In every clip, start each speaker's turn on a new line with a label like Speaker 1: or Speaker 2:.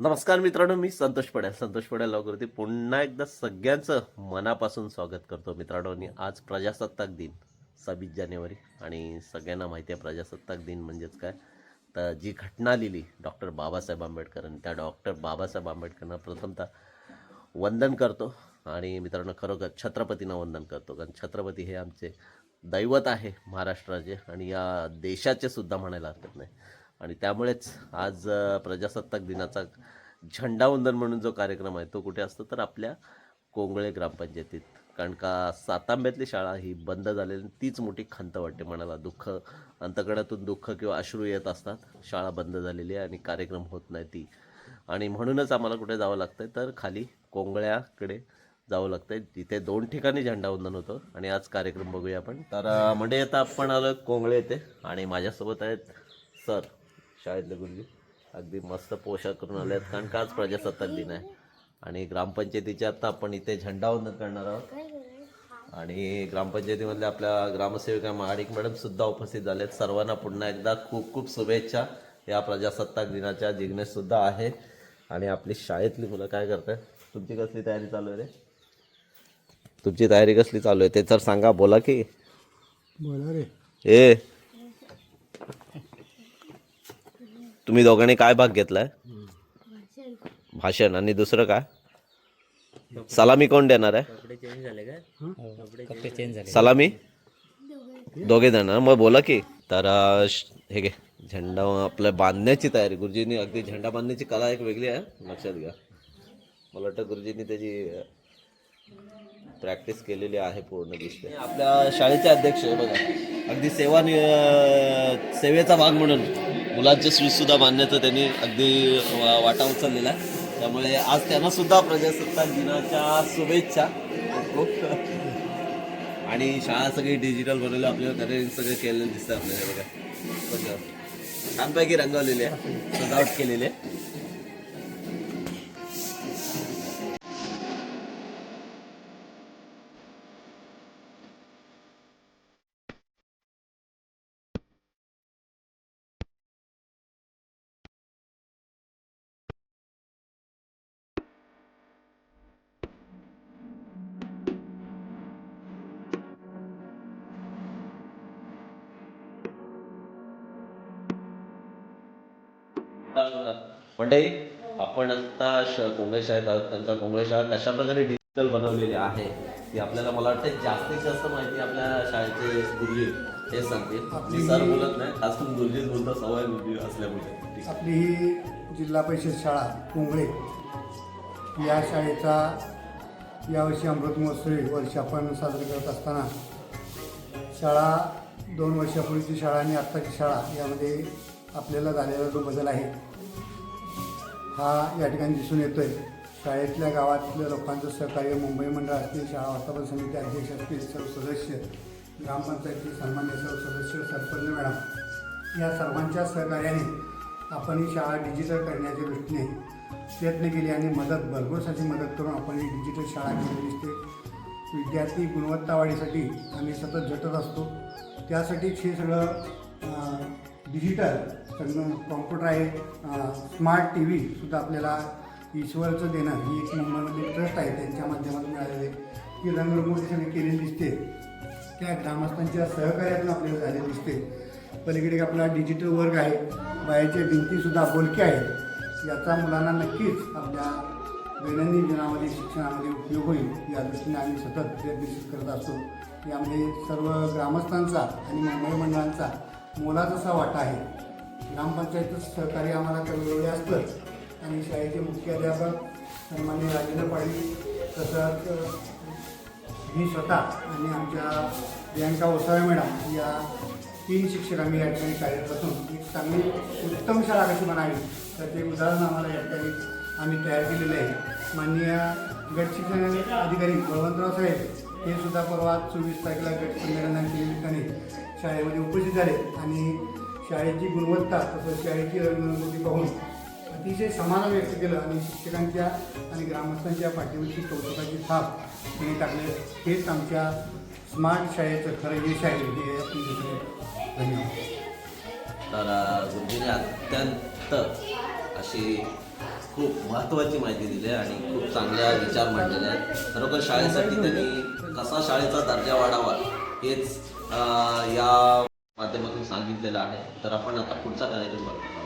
Speaker 1: नमस्कार मित्रांनो मी संतोष पड्याल संतोष पड्याल लवकरती पुन्हा एकदा सगळ्यांचं मनापासून स्वागत करतो मित्रांनो. आणि आज प्रजासत्ताक दिन सव्वीस जानेवारी. आणि सगळ्यांना माहिती आहे प्रजासत्ताक दिन म्हणजेच काय? तर जी घटना लिहिली डॉक्टर बाबासाहेब आंबेडकरांनी त्या डॉक्टर बाबासाहेब आंबेडकरांना प्रथमतः वंदन करतो. आणि मित्रांनो खरोखर छत्रपतींना वंदन करतो. कारण छत्रपती हे आमचे दैवत आहे महाराष्ट्राचे. आणि या देशाचे सुद्धा म्हणायला हरकत नाही. आणि त्यामुळेच आज प्रजासत्ताक दिनाचा झेंडावंदन म्हणून जो कार्यक्रम आहे तो कुठे असतो तर आपल्या कोंगळे ग्रामपंचायतीत. कारण का सातांब्यातली शाळा ही बंद झालेली तीच मोठी खंत वाटते मनाला. दुःख अंतकडातून दुःख किंवा अश्रू येत असतात. शाळा बंद झालेली आहे आणि कार्यक्रम होत नाही ती. आणि म्हणूनच आम्हाला कुठे जावं लागतं आहे तर खाली कोंगळ्याकडे जावं लागतं आहे तिथे दोन ठिकाणी झेंडावंदन होतं आणि आज कार्यक्रम बघूया आपण. तर म्हणजे आता आपण आलो कोंगळे येथे आणि माझ्यासोबत आहेत सर. शाळेतले गुरुजी. अगदी मस्त पोशाख करून आले आहेत कारण का आज प्रजासत्ताक दिन आहे? आणि ग्रामपंचायतीचे आता आपण इथे झेंडावंदन करणार आहोत. आणि ग्रामपंचायतीमधल्या आपल्या ग्रामसेविका महाडिक मॅडम सुद्धा उपस्थित झाले आहेत सर्वांना पुन्हा एकदा खूप खूप शुभेच्छा. या प्रजासत्ताक दिनाच्या जिग्नेश सुद्धा आहे. आणि आपली शाळेतली मुलं काय करतात तुमची कसली तयारी चालू आहे रे? तुमची तयारी कसली चालू आहे? ते तर सांगा बोला की.
Speaker 2: बोला रे.
Speaker 1: ए तुम्ही दोघांनी काय भाग घेतलाय? भाषण. आणि दुसरं काय? सलामी कोण देणार आहे?
Speaker 3: कपडे चेंज झाले
Speaker 1: सलामी? दोघे. जण. मग बोला की. तर हे घे. झेंडा आपल्या बांधण्याची तयारी. गुरुजींनी अगदी झेंडा बांधण्याची कला एक वेगळी आहे. लक्षात घ्या. मला वाटतं गुरुजींनी त्याची प्रॅक्टिस केलेली आहे पूर्ण दिसते. आपल्या शाळेचे अध्यक्ष आहे बघा. अगदी सेवा सेवेचा भाग म्हणून. मुलांचे स्वीजसुद्धा बांधण्याचं त्यांनी अगदी वा- वाटा उचललेला आहे. त्यामुळे आज त्यांनासुद्धा प्रजासत्ताक दिनाच्या शुभेच्छा. खूप आणि शाळा सगळी डिजिटल बनवली आपल्याला त्याने सगळं केलेलं दिसतं आपल्याला बघा. छानपैकी रंगवलेली आहे. सजावट केलेली आहे मंडळी आपण आता काँग्रेस आहेत शाळेत काँग्रेस त्यांच्या कोंगळे शाळा कशा प्रकारे डिजिटल बनवलेली आहे ती आपल्याला मला वाटतं जास्तीत जास्त माहिती आपल्या शाळेचे गुरुजी हे सांगतील. मी सर बोलत नाही खास करून गुरुजीच बोलतो सवय गुरुजी असल्यामुळे.
Speaker 2: आपली ही जिल्हा परिषद शाळा कोंगळे या शाळेचा यावर्षी अमृत महोत्सवी वर्ष आपण साजरी करत असताना शाळा दोन वर्षापूर्वीची शाळा आणि आत्ताची शाळा यामध्ये आपल्याला झालेला जो बदल आहे हा या ठिकाणी दिसून येतो आहे शाळेतल्या गावातल्या लोकांचं सहकार्य मुंबई मंडळ असतील शाळा वातावरण समिती अध्यक्ष असतील सर्व सदस्य ग्रामपंचायती सन्मान्य सर्व सदस्य सरपंच मॅडम या सर्वांच्या सहकार्याने आपण ही शाळा डिजिटल करण्याच्या दृष्टीने प्रयत्न केले आणि मदत भरघोस मदत करून आपण ही डिजिटल शाळा केली दिसते. विद्यार्थी गुणवत्ता वाढीसाठी आम्ही सतत झटत असतो. त्यासाठी हे सगळं डिजिटल सगळं कॉम्प्युटर आहे स्मार्ट टी व्हीसुद्धा आपल्याला ईश्वरचं देणं ही एक मुंबईमध्ये ट्रस्ट आहे त्यांच्या माध्यमातून मिळालेले ती रंगरंगोटी सगळी केलेली दिसते. त्या ग्रामस्थांच्या सहकार्यातून आपल्याला झाले दिसते. पलीकडे आपला डिजिटल वर्ग आहे बाहेरच्या भिंतीसुद्धा बोलक्या आहेत. याचा मुलांना नक्कीच आपल्या दैनंदिन जीवनामध्ये शिक्षणामध्ये उपयोग होईल. या दृष्टीने आम्ही सतत प्रयत्नशील करत असतो. यामध्ये सर्व ग्रामस्थांचा आणि मुंबई मंडळांचा मोलाचा असा वाटा आहे. ग्रामपंचायतीत सहकार्य आम्हाला कमी असतं आणि शाळेचे मुख्याध्यापक सन्मान्य राजेंद्र पाटील तसंच मी स्वतः आणि आमच्या प्रियांका ओसाळे मॅडम या तीन शिक्षक आम्ही या ठिकाणी कार्यरत असून एक चांगली उत्तम शाळा कशी म्हणावी तर ते उदाहरण आम्हाला या ठिकाणी आम्ही तयार केलेलं आहे. माननीय गट शिक्षण अधिकारी बळवंतराव साहेब हे सुद्धा परवा चोवीस तारखेला गट संमेलनाच्या निमित्ताने शाळेमध्ये उपस्थित झाले आणि शाळेची गुणवत्ता तसंच शाळेची रंगरंगोटी पाहून अतिशय समाधान व्यक्त केलं आणि शिक्षकांच्या आणि ग्रामस्थांच्या पाठीवरची कौतुकाची थाप त्यांनी टाकले. हेच आमच्या स्मार्ट शाळेचं खरं यश आहे. हे आपण धन्यवाद.
Speaker 1: तर गुरुजीने अत्यंत अशी खूप महत्त्वाची माहिती दिली आहे आणि खूप चांगल्या विचार मांडलेले आहेत. खरोखर शाळेसाठी त्यांनी कसा शाळेचा दर्जा वाढावा हेच या माध्यमातून सांगितलेलं आहे. तर आपण आता पुढचा कार्यक्रम बघतो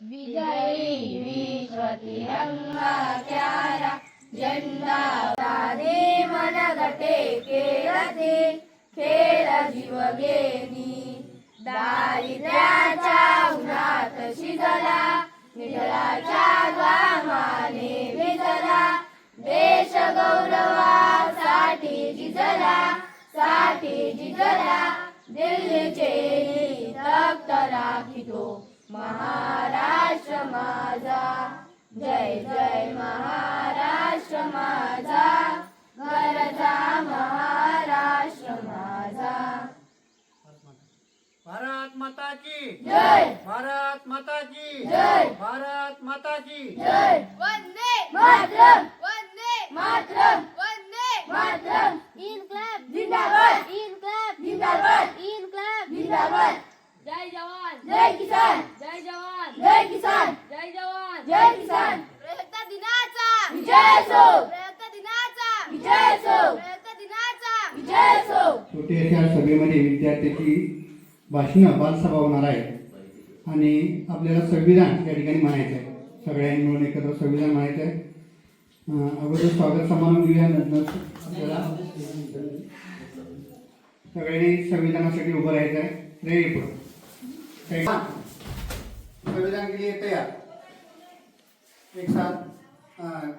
Speaker 4: विजयी विश्व तिरंगा प्यारा झंडा साधे मन गटे खेळते खेळ जीव गेली दारिद्र्याच्या उन्हात शिजला निधळाच्या घामाने भिजला देश गौरवासाठी झिजला साठी झिजला दिल्लीचे तख्त राखितो महाराष्ट्र माझा. जय जय महाराष्ट्र माझा. गरजा महाराष्ट्र माझा
Speaker 2: भारत माता की।
Speaker 4: जय।
Speaker 2: भारत माता की।
Speaker 4: जय।
Speaker 2: भारत माता की।
Speaker 4: जय। वंदे। मातरम। वंदे। मातरम। वंदे। मातरम। इनकलाब। जिंदाबाद। इनकलाब। जिंदाबाद। इनकलाब। जिंदाबाद।
Speaker 5: जय जवान।
Speaker 4: जय किसान।
Speaker 5: जय जवान।
Speaker 4: जय किसान।
Speaker 5: जय जवान।
Speaker 4: जय किसान। प्रयत्न दिनाचा। विजय असो। प्रयत्न दिनाचा। विजय असो। प्रयत्न दिनाचा। विजय असो।
Speaker 2: छोट्याशा सभेमध्ये विद्यार्थ्याची भाषणं बालसभा होणार आहे. आणि आपल्याला संविधान या ठिकाणी म्हणायचं आहे सगळ्यांनी मिळून एकत्र संविधान म्हणायचं आहे अगोदर स्वागत समारंभ घेऊया नंतर आपल्याला सगळ्यांनी संविधानासाठी उभं राहायचं आहे रेडी पुढं. संविधान केली लिए तैयार. एक साथ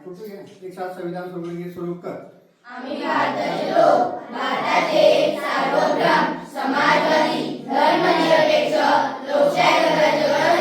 Speaker 2: कुठे एक साथ संविधान सोडून सुरू कर.
Speaker 4: आम्ही भारताचे लोक भारताचे सार्वभौम समाजवादी.
Speaker 2: ધર્મ નિરપેક્ષ લોકશાહી તથા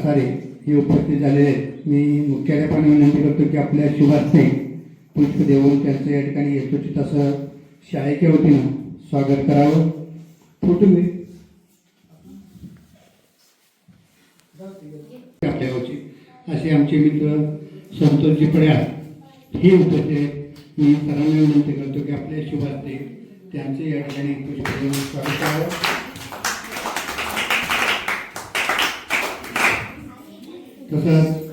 Speaker 2: कासारे हे उपस्थित झालेले आहेत. मी मुख्याध्यापकांना विनंती करतो की आपल्या शुभास्ते पुष्प देऊन त्यांचं या ठिकाणी यशोचित असं शाळेच्या वतीनं स्वागत करावं. फोटो मी आपल्या गावचे असे आमचे मित्र संतोषजी पड्या हे उपस्थित आहेत. मी सर्वांना विनंती करतो की आपल्या शुभास्ते त्यांचे या ठिकाणी पुष्प देऊन स्वागत करावं. तसंच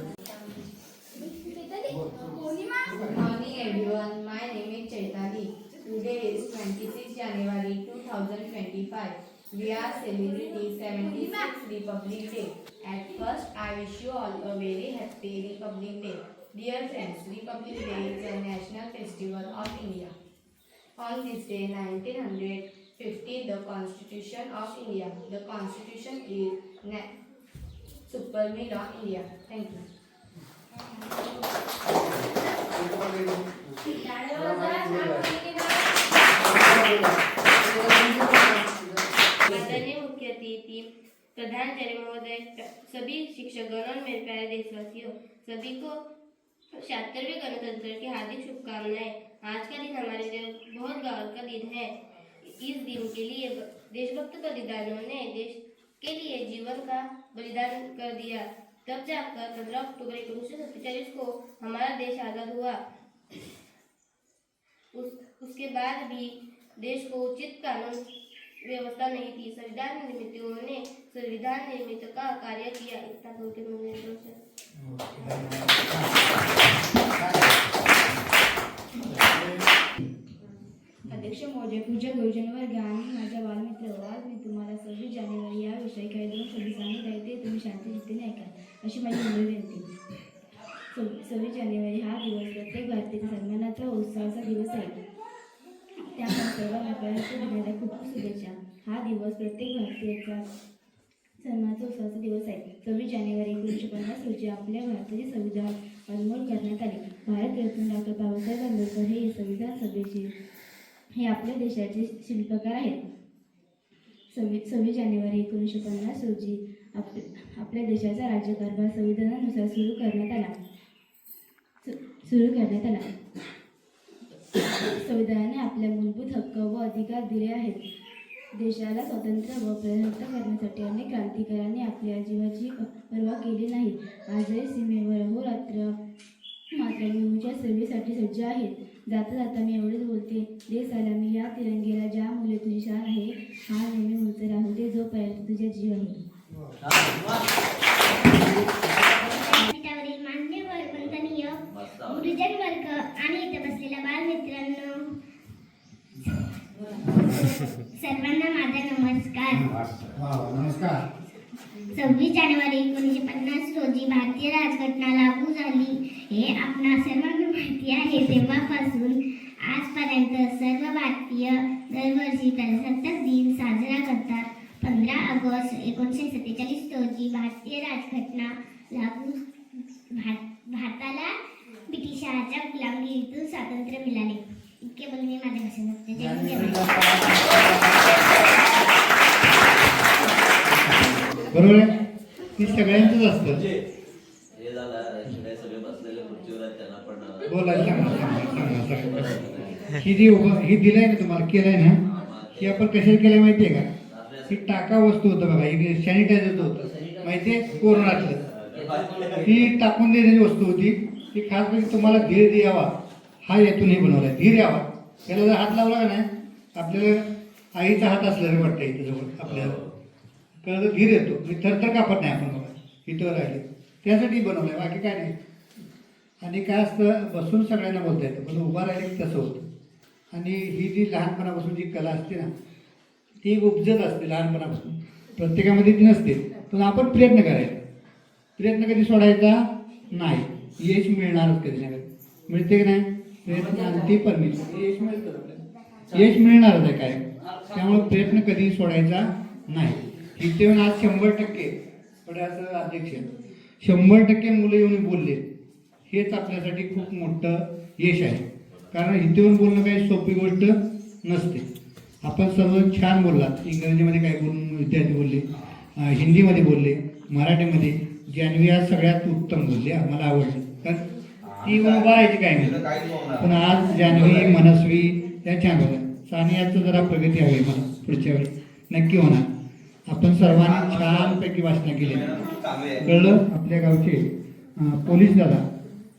Speaker 6: Morning everyone, my name is Chaitani. Today is 26 January 2025. We are celebrating 76th Republic Day. At first, I wish you all a very happy Republic Day. Dear friends, Republic Day is a national festival of India. On this day, 1950, the Constitution of India. The Constitution is supreme law India. Thank you.
Speaker 5: माननीय मुख्य अतिथि प्रधानाचार्य महोदय सभी शिक्षकगण और मेरे प्यारे देशवासियों, सभी को छिहत्तरवें गणतंत्र की हार्दिक शुभकामनाएँ आज का दिन हमारे लिए बहुत गौरव का दिन है इस दिन के लिए देशभक्त बलिदानों ने देश के लिए जीवन का बलिदान कर दिया। तब जाकर पंद्रह अक्टूबर उन्नीस को हमारा देश आज़ाद हुआ। उस, उसके बाद भी देश को उचित कानून व्यवस्था नहीं थी। संविधान निर्मित ने संविधान निर्मित का कार्य किया। इतना
Speaker 7: अध्यक्ष महोदय पूजा गुरुजन वर्ग आणि माझ्या बालमित्र आज मी तुम्हाला सव्वीस जानेवारी या विषयी काही दोन शब्द सांगत आहे ते तुम्ही शांतचित्तेने ऐका. अशी माझी मुलं विनंती. सव्वीस जानेवारी हा दिवस प्रत्येक भारतीय सन्मानाचा उत्साहाचा दिवस आहे. त्यामुळे सर्वांना प्रजासत्ताक खूप खूप शुभेच्छा. हा दिवस प्रत्येक भारतीयाचा सन्मानाचा उत्साहाचा दिवस आहे. सव्वीस जानेवारी एकोणीसशे पन्नास रोजी आपल्या भारताचे संविधान अनमोल करण्यात आले. भारतरत्न डॉक्टर बाबासाहेब आंबेडकर हे संविधान सभेचे हे आपल्या देशाचे शिल्पकार आहेत. सव्वीस सव्वीस जानेवारी एकोणीसशे पन्नास रोजी आप आपल्या देशाचा राज्यकारभार संविधानानुसार सुरू करण्यात आला. सुरू करण्यात आला. संविधानाने आपल्या मूलभूत हक्क व अधिकार दिले आहेत. देशाला स्वतंत्र व प्रजासत्ता करण्यासाठी अनेक क्रांतिकारांनी आपल्या जीवाची पर्वा केली नाही. आजही सीमेवर अहोरात्र मात्र सेवेसाठी सज्ज आहेत. जाता जाता मी एवढेच बोलते देशाला मी या तिरंगेला ज्या मुले तुझी शान आहे हा नेहमी उंच राहू दे जोपर्यंत तुझ्या जीव आहे
Speaker 8: व्यासपीठावरील मान्यवर वंदनीय गुरुजन वर्ग आणि इथे बसलेल्या बालमित्रांनो सर्वांना माझा नमस्कार
Speaker 2: वा नमस्कार
Speaker 8: सव्वीस जानेवारी एकोणीसशे पन्नास रोजी भारतीय राजघटना लागू झाली हे आपणा सर्वांना माहिती आहे तेव्हापासून आजपर्यंत सर्व भारतीय दरवर्षी प्रजासत्ताक दिन साजरा करतात पंधरा ऑगस्ट एकोणीसशे सत्तेचाळीस रोजी भारतीय राजघटना लागू भार भारताला ब्रिटिशांच्या गुलामगिरीतून स्वातंत्र्य मिळाले इतके बोलून मी माझ्या हिंद.
Speaker 2: बरोबर आहे ती सगळ्यांचंच असतं
Speaker 1: हे झालं शिवाय सगळे बसलेले खुर्चीवर आहेत त्यांना पण अं,
Speaker 2: बोला सांगा सांगा सांगा सांगा ही जी उभं ही दिलंय ना तुम्हाला केलंय ना ही आपण कशाला केलंय माहितीये का ही टाका वस्तू होतं बघा ही सॅनिटायझरचं होतं माहितीये कोरोनातलं ही टाकून देण्याची वस्तू होती ती खास करून तुम्हाला धीर द्यावा हा येतून हे बनवलाय धीर यावा त्याला जर हात लावला का नाही? आपल्याला आईचा हात असल्याने वाटतं इथं जवळ आपल्याला. कळलं धीर येतो. मी थरथर कापत नाही आपण बघा. इथं राहिले. त्यासाठी बनवलंय. बाकी काय नाही. आणि काय असतं बसून सगळ्यांना बोलता येतं. पण उभा राहिले की तसं होतं. आणि ही जी लहानपणापासून जी कला असते ना ती उपजत असते लहानपणापासून. प्रत्येकामध्ये ती नसते. पण आपण प्रयत्न करायचा. प्रयत्न कधी सोडायचा? नाही. यश मिळणारच कधी ना कधी. मिळते की नाही? प्रयत्न अंती परमेश्वर यश मिळतं आपल्याला. यश मिळणारच आहे काय? त्यामुळे प्रयत्न कधी सोडायचा नाही. इथे येऊन आज शंभर टक्के थोड्याचं अध्यक्ष शंभर टक्के मुलं येऊन बोलले हेच आपल्यासाठी खूप मोठं यश आहे. कारण इथे येऊन बोलणं काही सोपी गोष्ट नसते. आपण सर्व छान बोललात. इंग्रजीमध्ये काय बोलून विद्यार्थी बोलले हिंदीमध्ये बोलले मराठीमध्ये. जान्हवी आज सगळ्यात उत्तम बोलली मला आवडली. कारण ती उभा राहायची काय नाही. पण आज जान्हवी मनस्वी त्या छान होत्या सानियाचं जरा प्रगती हवी मला पुढच्या वेळी. नक्की होणार. आपण सर्वांनी छानपैकी वाचना केली कळलं? आपल्या गावचे पोलीस दादा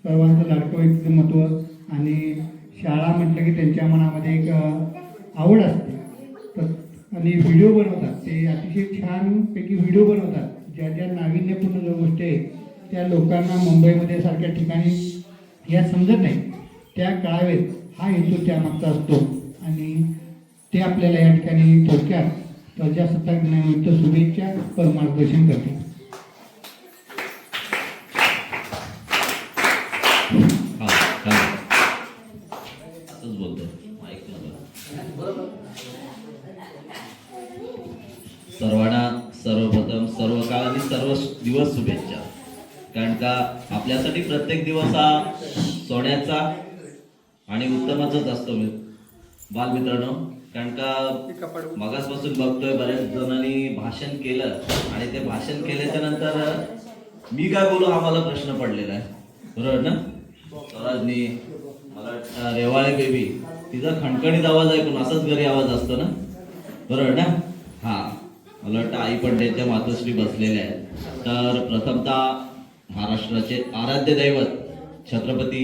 Speaker 2: सर्वांचं लाडकं व्यक्तिमत्व आणि शाळा म्हटलं की त्यांच्या मनामध्ये एक आवड असते. तर आणि व्हिडिओ बनवतात. ते अतिशय छानपैकी व्हिडिओ बनवतात. ज्या ज्या नाविन्यपूर्ण ज्या गोष्टी आहेत त्या लोकांना मुंबईमध्ये सारख्या ठिकाणी या समजत नाही. त्या कळावेत हा हेतू त्यामागचा असतो. आणि ते आपल्याला या ठिकाणी थोडक्यात प्रजासत्ताक दिनानिमित्त शुभेच्छा व मार्गदर्शन करते.
Speaker 1: सर्वांना सर्वप्रथम सर्व काळ आणि सर्व दिवस शुभेच्छा. का आपल्यासाठी प्रत्येक दिवस हा सोन्याचा आणि उत्तमाचाच असतो मी. बालमित्रांनो कारण का मगासपासून बघतोय बऱ्याच जणांनी भाषण केलं आणि ते भाषण केल्याच्यानंतर मी काय बोलू हा मला प्रश्न पडलेला आहे. बरोबर ना? स्वराजनी मला वाटतं रेवाळे बेबी तिचा खणखणीत आवाज ऐकून असाच घरी आवाज असतो ना? बरोबर ना? हा.
Speaker 9: मला वाटतं आई पण त्यांच्या मातोश्री बसलेल्या आहेत. तर प्रथमतः महाराष्ट्राचे आराध्य दैवत छत्रपती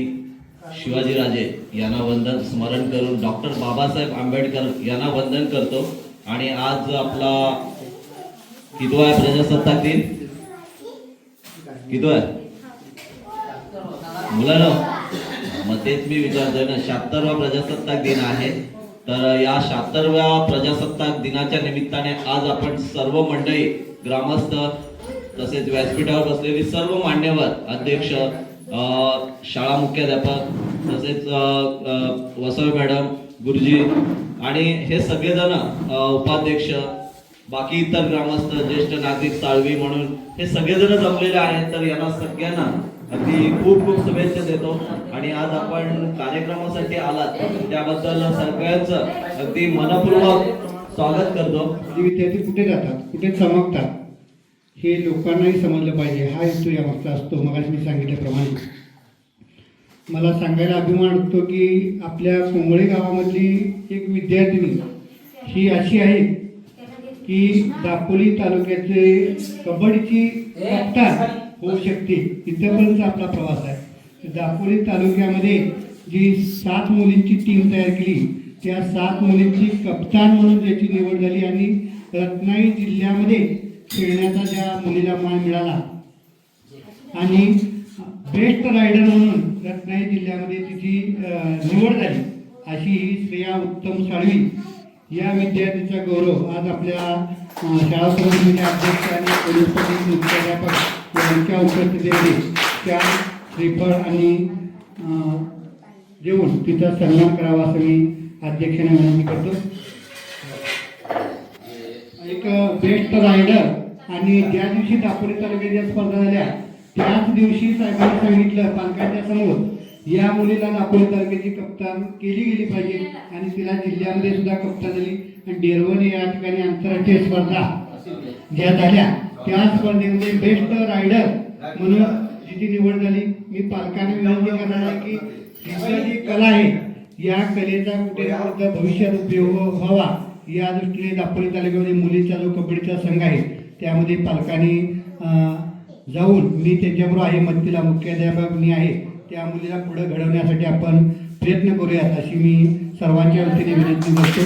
Speaker 9: शिवाजीराजे यांना वंदन स्मरण करून डॉक्टर बाबासाहेब आंबेडकर यांना वंदन करतो. आणि आज आपला किती आहे प्रजासत्ताक दिन? किती आहे? मुलांनो मग तेच मी विचारतोय ना शहात्तरवा प्रजासत्ताक दिन आहे. तर या शहात्तरव्या प्रजासत्ताक दिनाच्या निमित्ताने आज आपण सर्व मंडळी ग्रामस्थ तसेच व्यासपीठावर बसलेली सर्व मान्यवर अध्यक्ष शाळा मुख्याध्यापक तसेच अ, वसवे मॅडम गुरुजी आणि हे सगळेजण उपाध्यक्ष बाकी इतर ग्रामस्थ ज्येष्ठ नागरिक साळवी म्हणून हे सगळेजण जमलेले आहेत. तर यांना सगळ्यांना अगदी खूप खूप शुभेच्छा देतो. आणि आज आपण कार्यक्रमासाठी आलात. त्याबद्दल सगळ्यांचं अगदी मनपूर्वक स्वागत करतो.
Speaker 2: विद्यार्थी कुठे जातात? कुठे चमकतात? हे लोकांनाही समजलं पाहिजे. हा हेतू यामागचा असतो. मगाशी मी सांगितल्याप्रमाणे. मला सांगायला अभिमान वाटतो की आपल्या कोंगळे गावामधली एक विद्यार्थिनी ही अशी आहे की दापोली तालुक्याचे कबड्डीची कप्तान होऊ शकते. इथपर्यंत आपला प्रवास आहे. दापोली तालुक्यामध्ये जी सात मुलींची टीम तयार केली त्या सात मुलींची कप्तान म्हणून त्याची निवड झाली आणि रत्नागिरी जिल्ह्यामध्ये खेळण्याचा ज्या मुलीला मान मिळाला. आणि बेस्ट रायडर म्हणून रत्नागिरी जिल्ह्यामध्ये तिची निवड झाली. अशी ही श्रेया उत्तम साळवी या विद्यार्थीचा गौरव आज आपल्या शाळा समितीच्या अध्यक्ष आणि पोलीस मुख्याध्यापक यांच्या उपस्थितीमध्ये त्या श्रीफळ आणि देऊन तिचा सन्मान करावा असं मी अध्यक्षाने विनंती करतो. एक बेस्ट रायडर आणि ज्या दिवशी दापोली तालुक्याच्या स्पर्धा झाल्या. त्याच दिवशी साहेबांनी सांगितलं पालकांच्या समोर या मुलीला दापोली तालुक्याची कप्तान केली गेली पाहिजे आणि तिला जिल्ह्यामध्ये सुद्धा कप्तान झाली. आणि डेरवणे या ठिकाणी आंतरराष्ट्रीय स्पर्धा ज्या झाल्या त्या स्पर्धेमध्ये बेस्ट रायडर म्हणून जिची निवड झाली. मी पालकांना विनंती करणार आहे की तिचं जी कला आहे या कलेचा कुठे भविष्यात उपयोग व्हावा. या दृष्टीने दापोली तालुक्यामध्ये मुलींचा जो कबड्डीचा संघ आहे त्यामध्ये पालकांनी जाऊन मी त्यांच्याबरोबर आहे मदतीला मुख्याध्यापक मी आहे त्या मुलीला पुढे घडवण्यासाठी आपण प्रयत्न करूयात अशी मी सर्वांच्या वतीने विनंती करतो.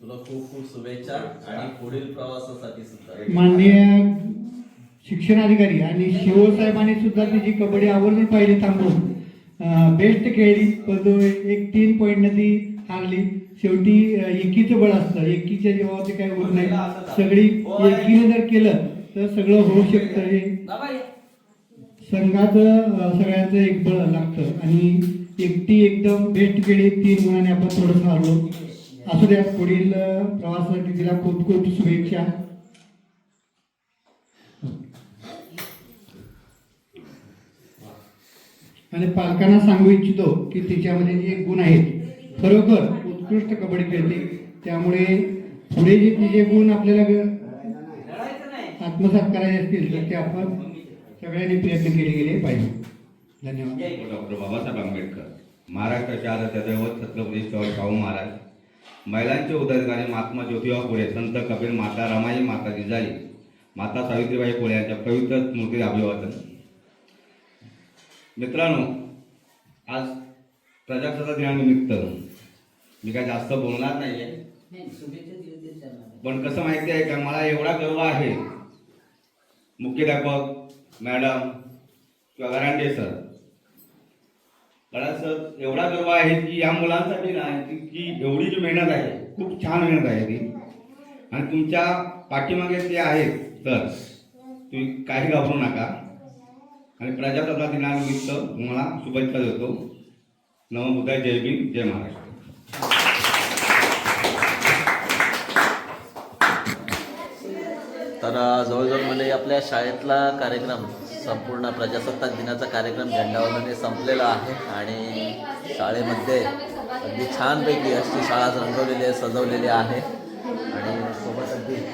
Speaker 1: तुला खूप खूप शुभेच्छा आणि पुढील प्रवासासाठी सुद्धा.
Speaker 2: माननीय शिक्षणाधिकारी आणि शिवोळ साहेबांनी सुद्धा तिची कबड्डी आवर्जून पाहिली थांबून. बेस्ट खेळली पण तो एक तीन पॉईंटनं ती हारली. शेवटी एकीचं बळ असतं. एकीच्या जीवावरती काही होत नाही. सगळी एकीने जर केलं तर सगळं होऊ शकतं हे. संघाचं सगळ्यांचं एक बळ लागतं. आणि एकटी एकदम बेस्ट केली तीन गुणाने आपण थोडंसं हारलो. असू द्या पुढील प्रवासासाठी तिला खूप खूप शुभेच्छा. आणि पालकांना सांगू इच्छितो की तिच्यामध्ये जे गुण आहेत खरोखर उत्कृष्ट कबड्डी खेळते. त्यामुळे पुढे जे तिचे गुण आपल्याला आत्मसात करायचे असतील तर ते आपण सगळ्यांनी प्रयत्न केले गेले पाहिजे. धन्यवाद.
Speaker 10: डॉक्टर बाबासाहेब आंबेडकर महाराष्ट्राच्या आराध्य दैवत छत्रपती शिवाजी शाहू महाराज महिलांचे उदयकारी महात्मा ज्योतिबा फुले संत कबीर माता रमाई माता जिजाई माता सावित्रीबाई फुले यांच्या पवित्र स्मृती अभिवादन. मित्रांनो आज प्रजासत्ताक दिनानिमित्त मी काय जास्त बोलणार नाहीये पण कसं माहिती आहे का मला एवढा गर्व आहे. मुख्याध्यापक मॅडम किंवा गरांडे सर. कारण सर एवढा गर्व आहे की या मुलांसाठी ना की की एवढी जी मेहनत आहे खूप छान मेहनत आहे ती. आणि तुमच्या पाठीमागे ते आहेत तर तुम्ही काही घाबरू नका. आणि प्रजासत्ताक दिनानिमित्त तुम्हाला शुभेच्छा देतो. नवमुदाय जय भीम जय महाराष्ट्र.
Speaker 1: तर जवळजवळ म्हणजे आपल्या शाळेतला कार्यक्रम संपूर्ण प्रजासत्ताक दिनाचा कार्यक्रम झेंडावंदने संपलेला आहे. आणि शाळेमध्ये अगदी छानपैकी अशी शाळा रंगवलेली आहे सजवलेली आहे. आणि सोबत अगदी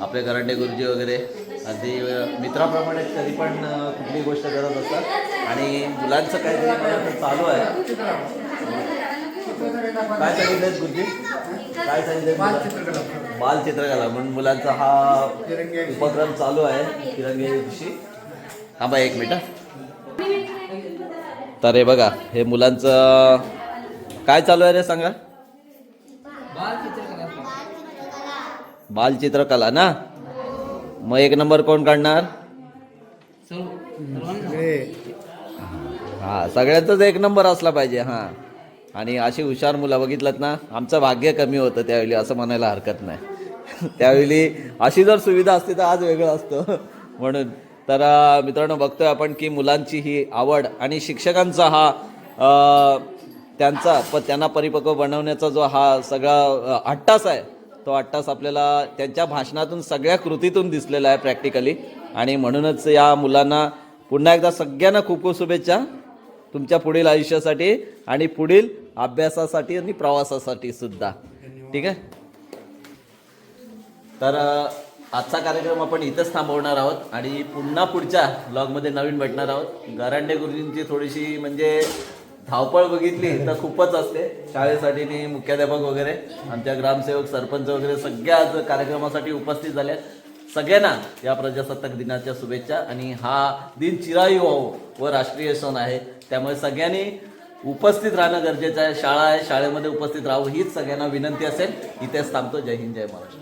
Speaker 1: आपले करंडे गुरुजी वगैरे अगदी मित्राप्रमाणे कधी पण कुठली गोष्ट करत असतात. आणि मुलांचं काहीतरी वाटतं चालू आहे. काय सांगितलं गुरुजी? काय सांगितलं
Speaker 2: बाल चित्रकला
Speaker 1: बाल चित्रकला. म्हणून मुलांचा हा उपक्रम चालू आहे तिरंगी दिवशी. थांबा एक मिनिट. तर हे बघा हे मुलांचं काय चालू आहे रे सांगा? बाल चित्रकला ना? मग एक नंबर कोण काढणार? हा सगळ्यांचाच एक नंबर असला पाहिजे हां. आणि अशी हुशार मुलं बघितलं ना आमचं भाग्य कमी होतं त्यावेळी असं म्हणायला हरकत नाही. त्यावेळी अशी जर सुविधा असती तर आज वेगळं असतं. म्हणून तर मित्रांनो बघतोय आपण की मुलांची ही आवड आणि शिक्षकांचा हा त्यांचा प त्यांना परिपक्व बनवण्याचा जो हा सगळा अं, अट्टास आहे तो आत्ताच आपल्याला त्यांच्या भाषणातून सगळ्या कृतीतून दिसलेला आहे प्रॅक्टिकली आणि म्हणूनच या मुलांना पुन्हा एकदा सगळ्यांना खूप खूप शुभेच्छा तुमच्या पुढील आयुष्यासाठी आणि पुढील अभ्यासासाठी आणि प्रवासासाठी सुद्धा. ठीक आहे? तर आजचा कार्यक्रम आपण इथंच थांबवणार आहोत आणि पुन्हा पुढच्या ब्लॉगमध्ये नवीन भेटणार आहोत. गरांडे गुरुजींची थोडीशी म्हणजे धावपळ बघितली तर खूपच असते. शाळेसाठी आणि मुख्याध्यापक वगैरे आमच्या ग्रामसेवक सरपंच वगैरे सगळ्या कार्यक्रमासाठी उपस्थित झाल्या सगळ्यांना या प्रजासत्ताक दिनाच्या शुभेच्छा आणि हा दिन चिरायू व्हावो व राष्ट्रीय सण आहे. त्यामुळे सगळ्यांनी उपस्थित राहणं गरजेचं आहे. शाळा आहे शाळेमध्ये उपस्थित राहावं हीच सगळ्यांना विनंती असेल. इथेच थांबतो. जय हिंद जय महाराष्ट्र.